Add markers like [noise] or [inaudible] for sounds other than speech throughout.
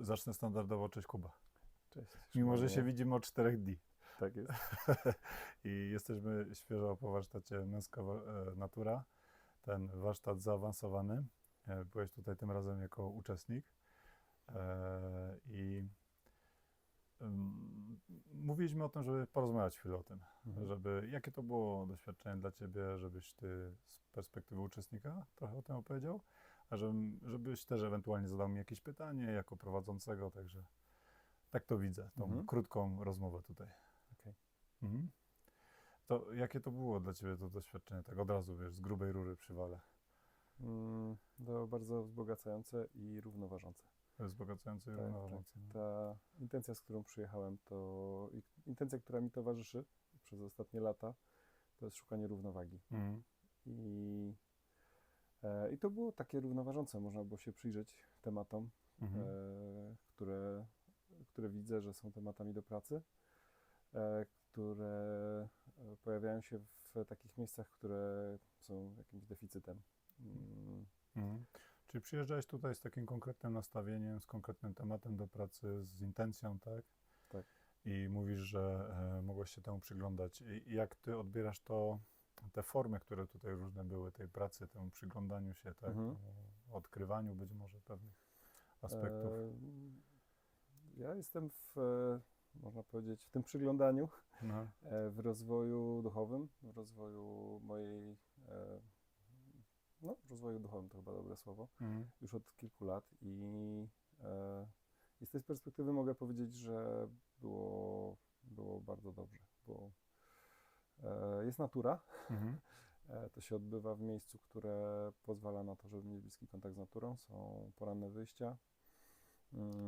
Zacznę standardowo, cześć Kuba. Cześć. Mimo, że się widzimy od czterech dni. Tak jest. [laughs] I jesteśmy świeżo po warsztacie Męska e, Natura. Ten warsztat zaawansowany. E, Byłeś tutaj tym razem jako uczestnik. E, I mówiliśmy o tym, żeby porozmawiać chwilę o tym. Mhm. Żeby, jakie to było doświadczenie dla Ciebie, żebyś Ty z perspektywy uczestnika trochę o tym opowiedział, a żebym, żebyś też ewentualnie zadał mi jakieś pytanie jako prowadzącego, także tak to widzę, tą Mhm. krótką rozmowę tutaj. Okej. Mhm. To jakie to było dla Ciebie to doświadczenie, tak od razu, wiesz, z grubej rury przywale, Mm, To bardzo wzbogacające i równoważące. wzbogacające i Tak, równoważące. no. Ta intencja, z którą przyjechałem, to intencja, która mi towarzyszy przez ostatnie lata, to jest szukanie równowagi. Mhm. I, i to było takie równoważące. Można było się przyjrzeć tematom, Mhm. e, które, które widzę, że są tematami do pracy, e, które e, pojawiają się w takich miejscach, które są jakimś deficytem. Mm, Mhm. Czyli przyjeżdżałeś tutaj z takim konkretnym nastawieniem, z konkretnym tematem do pracy, z intencją, tak? Tak. I mówisz, że e, mogłeś się temu przyglądać. I jak ty odbierasz to, te formy, które tutaj różne były, tej pracy, temu przyglądaniu się, tak? Mhm. Temu odkrywaniu być może pewnych aspektów. E, Ja jestem w, e, można powiedzieć, w tym przyglądaniu, No. e, w rozwoju duchowym, w rozwoju mojej, no, w rozwoju duchowym to chyba dobre słowo, Mhm. już od kilku lat i, i z tej perspektywy mogę powiedzieć, że było, było bardzo dobrze, bo e, jest natura, Mhm. [laughs] E, To się odbywa w miejscu, które pozwala na to, żeby mieć bliski kontakt z naturą. Są poranne wyjścia.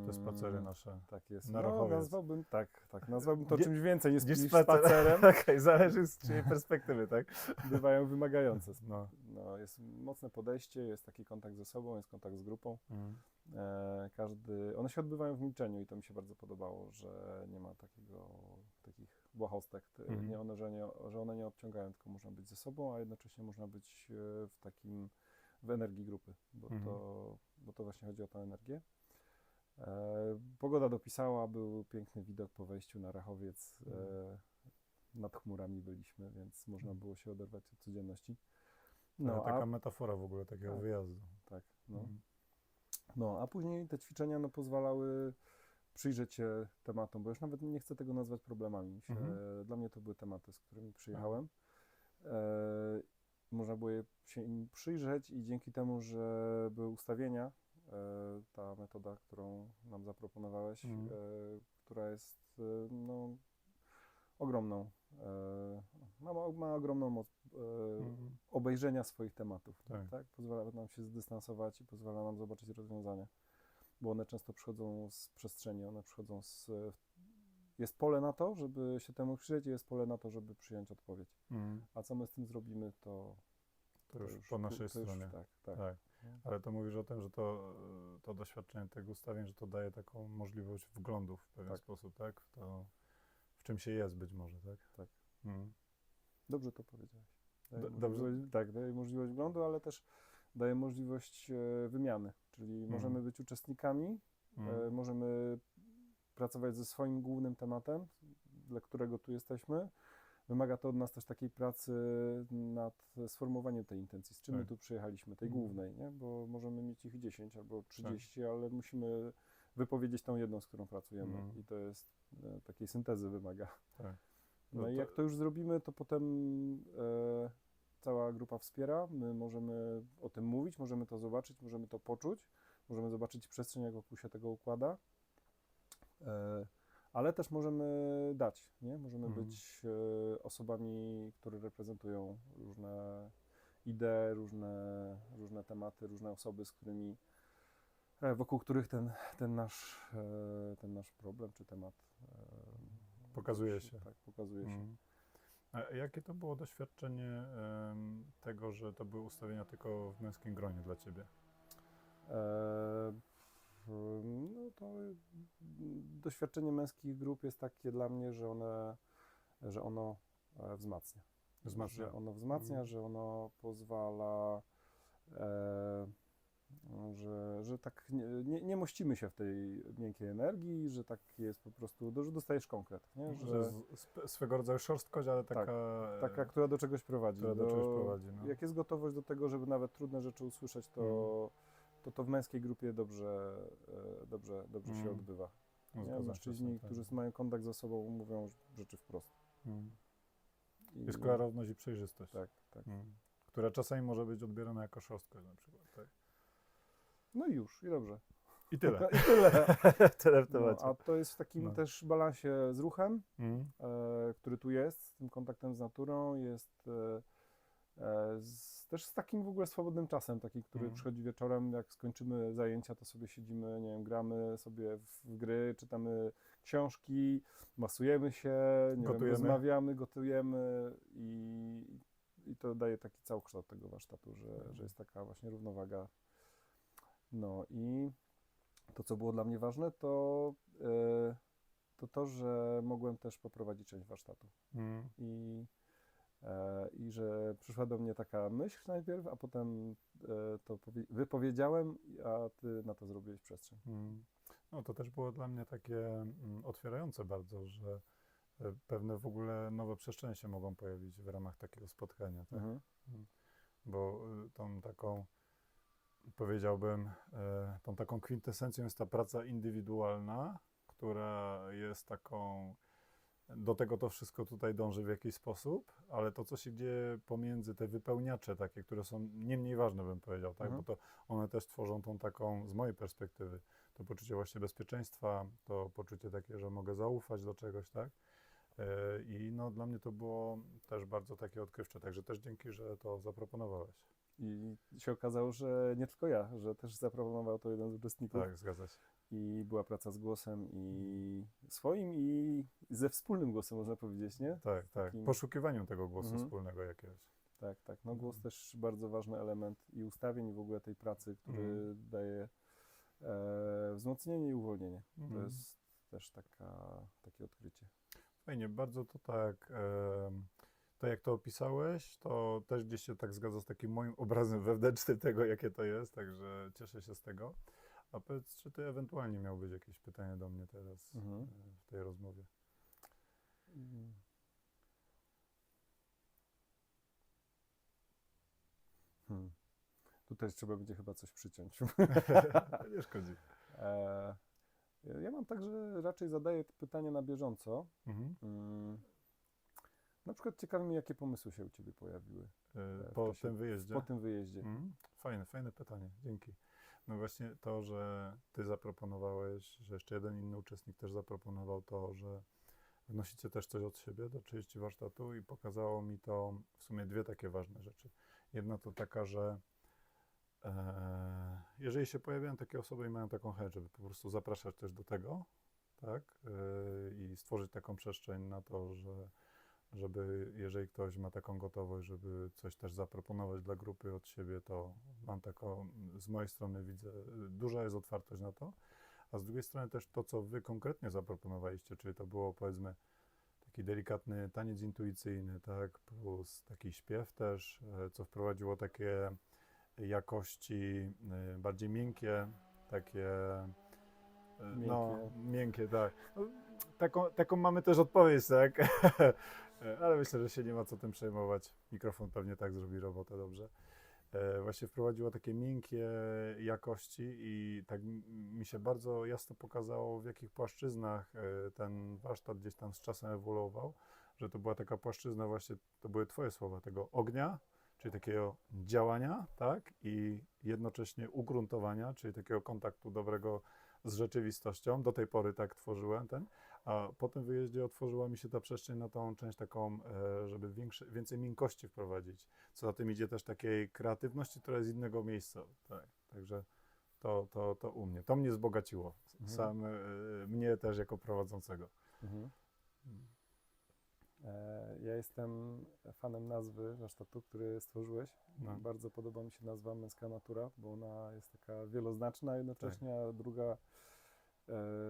Te spacery Mm, nasze. Tak jest. na no, nazwałbym, tak, tak, nazwałbym to Nie- czymś więcej niż, niż spacer- spacerem. [laughs] Okej, zależy z czyjej perspektywy, tak? [laughs] Bywają wymagające. No. No, jest mocne podejście, jest taki kontakt ze sobą, jest kontakt z grupą. Mhm. E, każdy, one się odbywają w milczeniu i to mi się bardzo podobało, że nie ma takiego, takich błahostek, Mhm. nie one, że, nie, że one nie obciągają, tylko można być ze sobą, a jednocześnie można być e, w takim, w energii grupy, bo, Mhm. to, bo to właśnie chodzi o tę energię. E, pogoda dopisała, był piękny widok po wejściu na Rachowiec, e, Mhm. nad chmurami byliśmy, więc można było się oderwać od codzienności. No, No, taka a, metafora w ogóle takiego Tak. wyjazdu. tak, no. Mhm. No, a później te ćwiczenia no, pozwalały przyjrzeć się tematom, bo już nawet nie chcę tego nazwać problemami. Się, Mhm. Dla mnie to były tematy, z którymi przyjechałem. E, można było się im przyjrzeć i dzięki temu, że były ustawienia, e, ta metoda, którą nam zaproponowałeś, Mhm. e, która jest no, ogromną, e, ma, ma ogromną moc Mhm. obejrzenia swoich tematów. Tak. Tak. Pozwala nam się zdystansować i pozwala nam zobaczyć rozwiązania, bo one często przychodzą z przestrzeni, one przychodzą z. Jest pole na to, żeby się temu przyjrzeć, i jest pole na to, żeby przyjąć odpowiedź. Mhm. A co my z tym zrobimy, to. To już po naszej to już- stronie. tak, tak. Tak. No. Ale to mówisz o tym, że to, to doświadczenie tych ustawień, że to daje taką możliwość wglądu w pewien Tak. sposób, tak? W to, w czym się jest być może, tak? Tak. Mhm. Dobrze to powiedziałeś. Daje Do- dobrze. Tak, daje możliwość wglądu, ale też daje możliwość e, wymiany, czyli Mhm. możemy być uczestnikami, Mhm. E, Możemy pracować ze swoim głównym tematem, dla którego tu jesteśmy. Wymaga to od nas też takiej pracy nad sformułowaniem tej intencji, z czym my Tak. tu przyjechaliśmy, tej Mhm. głównej, nie? bo możemy mieć ich 10 albo 30, ale musimy wypowiedzieć tą jedną, z którą pracujemy Mhm. i to jest e, takiej syntezy wymaga. Tak. No, No i to- jak to już zrobimy, to potem e, cała grupa wspiera, my możemy o tym mówić, możemy to zobaczyć, możemy to poczuć, możemy zobaczyć przestrzeń, jak wokół się tego układa, e, ale też możemy dać, nie? Możemy Mhm. być e, osobami, które reprezentują różne idee, różne, różne tematy, różne osoby, z którymi e, wokół których ten, ten, nasz, ten nasz problem czy temat Pokazuje się. Tak, pokazuje się. Mhm. A jakie to było doświadczenie tego, że to były ustawienia tylko w męskim gronie dla Ciebie? E, no to doświadczenie męskich grup jest takie dla mnie, że, one, że ono e, wzmacnia. Wzmacnia. Że ono wzmacnia, Mhm. że ono pozwala e, Że, tak nie, nie, mościmy się w tej miękkiej energii, że tak jest po prostu, że dostajesz konkret, nie? Że Że, swego rodzaju szorstkość, ale taka... e, taka, która do czegoś prowadzi. która do czegoś prowadzi, no. Jak jest gotowość do tego, żeby nawet trudne rzeczy usłyszeć, to Mm. to, to w męskiej grupie dobrze, e, dobrze, dobrze się Mm. odbywa. no, Mężczyźni, tym, tak. którzy mają kontakt ze sobą, mówią rzeczy wprost. Mm. I, Jest klarowność i przejrzystość. Tak, tak. Mm. Która czasami może być odbierana jako szorstkość na przykład. Tak? No i już, i dobrze. I tyle. [laughs] I tyle. [laughs] tyle w No, temacie. a to jest w takim No. też balansie z ruchem, Mm. e, który tu jest, z tym kontaktem z naturą, jest e, e, z, też z takim w ogóle swobodnym czasem, taki, który Mhm. przychodzi wieczorem, jak skończymy zajęcia, to sobie siedzimy, nie wiem, gramy sobie w, w gry, czytamy książki, masujemy się, nie wiem, Gotujemy. rozmawiamy, gotujemy i, i to daje taki całokształt tego warsztatu, że, Mhm. że jest taka właśnie równowaga. No i to, co było dla mnie ważne, to e, to, to że mogłem też poprowadzić część warsztatu Mm. i, e, i że przyszła do mnie taka myśl najpierw, a potem e, to powie- wypowiedziałem, a ty na to zrobiłeś przestrzeń. Mm. No to też było dla mnie takie mm, otwierające bardzo, że pewne w ogóle nowe przestrzenie się mogą pojawić w ramach takiego spotkania, tak? Mhm. Bo y, tą taką, powiedziałbym, e, tą taką kwintesencją jest ta praca indywidualna, która jest taką, do tego to wszystko tutaj dąży w jakiś sposób, ale to, co się dzieje pomiędzy te wypełniacze takie, które są nie mniej ważne, bym powiedział, tak? Mhm. Bo to one też tworzą tą taką, z mojej perspektywy, to poczucie właśnie bezpieczeństwa, to poczucie takie, że mogę zaufać do czegoś, tak? E, I no, dla mnie to było też bardzo takie odkrywcze, także też dzięki, że to zaproponowałeś. I się okazało, że nie tylko ja, że też zaproponował to jeden z uczestników. Tak, zgadza się. I była praca z głosem i swoim, i ze wspólnym głosem, można powiedzieć, nie? Tak, tak. Takim- Poszukiwaniu tego głosu Mhm. wspólnego jakiegoś. Tak, tak. No głos Mhm. też bardzo ważny element i ustawień, i w ogóle tej pracy, który Mhm. daje e, wzmocnienie i uwolnienie. To Mhm. jest też taka, takie odkrycie. Fajnie, bardzo to tak, em, to jak to opisałeś, to też gdzieś się tak zgadza z takim moim obrazem wewnętrznym [laughs] tego, jakie to jest, także cieszę się z tego. A powiedz, czy ty ewentualnie miałbyś jakieś pytanie do mnie teraz Mhm. e, w tej rozmowie? Mm. Hmm. Tu też trzeba będzie chyba coś przyciąć. [laughs] [laughs] Nie szkodzi. E, ja mam tak, że raczej zadaję te pytania na bieżąco. Mhm. Mm. Na przykład ciekawi mnie, jakie pomysły się u Ciebie pojawiły E, w Po czasie- tym wyjeździe? po tym wyjeździe. Mhm. Fajne, fajne pytanie, dzięki. No właśnie to, że ty zaproponowałeś, że jeszcze jeden inny uczestnik też zaproponował to, że wnosicie też coś od siebie do czyjści warsztatu i pokazało mi to w sumie dwie takie ważne rzeczy. Jedna to taka, że e, jeżeli się pojawiają takie osoby i mają taką chęć, żeby po prostu zapraszać też do tego, tak, e, i stworzyć taką przestrzeń na to, że żeby jeżeli ktoś ma taką gotowość, żeby coś też zaproponować dla grupy od siebie, to mam taką, z mojej strony widzę, duża jest otwartość na to, a z drugiej strony też to, co wy konkretnie zaproponowaliście, czyli to było powiedzmy taki delikatny taniec intuicyjny, tak, plus taki śpiew też, e, co wprowadziło takie jakości y, bardziej miękkie, takie y, no, Miękkie. miękkie, tak. No, Taką, taką mamy też odpowiedź, tak? [laughs] Ale myślę, że się nie ma co tym przejmować. Mikrofon pewnie tak zrobi robotę dobrze. E, Właśnie wprowadziło takie miękkie jakości i tak mi się bardzo jasno pokazało, w jakich płaszczyznach e, ten warsztat gdzieś tam z czasem ewoluował, że to była taka płaszczyzna właśnie, to były twoje słowa, tego ognia, czyli takiego działania, tak? I jednocześnie ugruntowania, czyli takiego kontaktu dobrego z rzeczywistością. Do tej pory tak tworzyłem ten, a po tym wyjeździe otworzyła mi się ta przestrzeń na tą część taką, e, żeby większe, więcej miękkości wprowadzić. Co za tym idzie też takiej kreatywności, która jest z innego miejsca. Tak. Także to, to, to u mnie. To mnie wzbogaciło. Mhm. Sam e, mnie też jako prowadzącego. Mhm. E, Ja jestem fanem nazwy warsztatu, który stworzyłeś. No. Bardzo podoba mi się nazwa Męska Natura, bo ona jest taka wieloznaczna jednocześnie, a druga,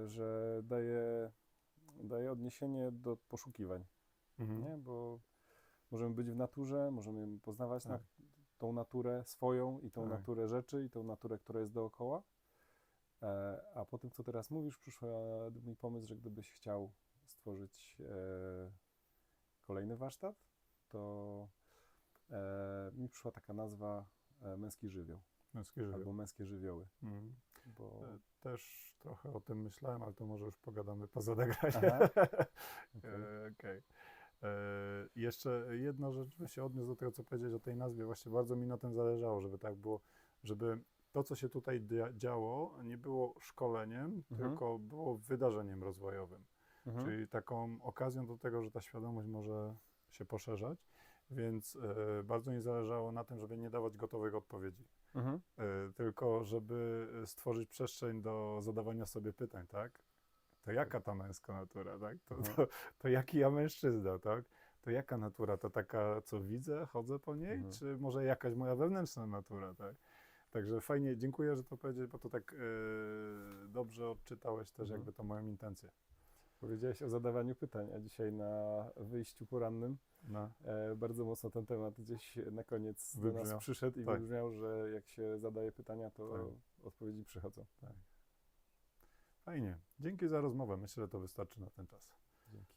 że daje, daje odniesienie do poszukiwań, Mhm. nie? bo możemy być w naturze, możemy poznawać Tak. na, tą naturę swoją i tą Tak. naturę rzeczy i tą naturę, która jest dookoła. E, a po tym, co teraz mówisz, przyszła mi pomysł, że gdybyś chciał stworzyć e, kolejny warsztat, to e, mi przyszła taka nazwa e, męski żywioł Męski żywioł. albo męskie żywioły, Mhm. Bo E, Też trochę o tym myślałem, ale to może już pogadamy poza nagraniem. [laughs] Okej. Okej. E, Jeszcze jedna rzecz, bym się odniósł do tego, co powiedziałeś o tej nazwie. Właśnie bardzo mi na tym zależało, żeby tak było, żeby to, co się tutaj dzia- działo, nie było szkoleniem, Mhm. tylko było wydarzeniem rozwojowym. Mhm. Czyli taką okazją do tego, że ta świadomość może się poszerzać. Więc e, bardzo mi zależało na tym, żeby nie dawać gotowych odpowiedzi. Mhm. E, tylko żeby stworzyć przestrzeń do zadawania sobie pytań, tak? To jaka ta męska natura, tak? To, Mhm. to, to jaki ja mężczyzna, tak? To jaka natura? To taka, co widzę, chodzę po niej? Mhm. Czy może jakaś moja wewnętrzna natura, tak? Także fajnie, dziękuję, że to powiedziałeś, bo to tak e, dobrze odczytałeś też Mhm. jakby tą moją intencję. Powiedziałeś o zadawaniu pytań, a dzisiaj na wyjściu porannym No, e, bardzo mocno ten temat gdzieś na koniec do nas Wybrzmiał. przyszedł i Tak. wybrzmiał, że jak się zadaje pytania, to Tak. odpowiedzi przychodzą. fajnie. Dzięki za rozmowę. Myślę, że to wystarczy na ten czas. Dzięki.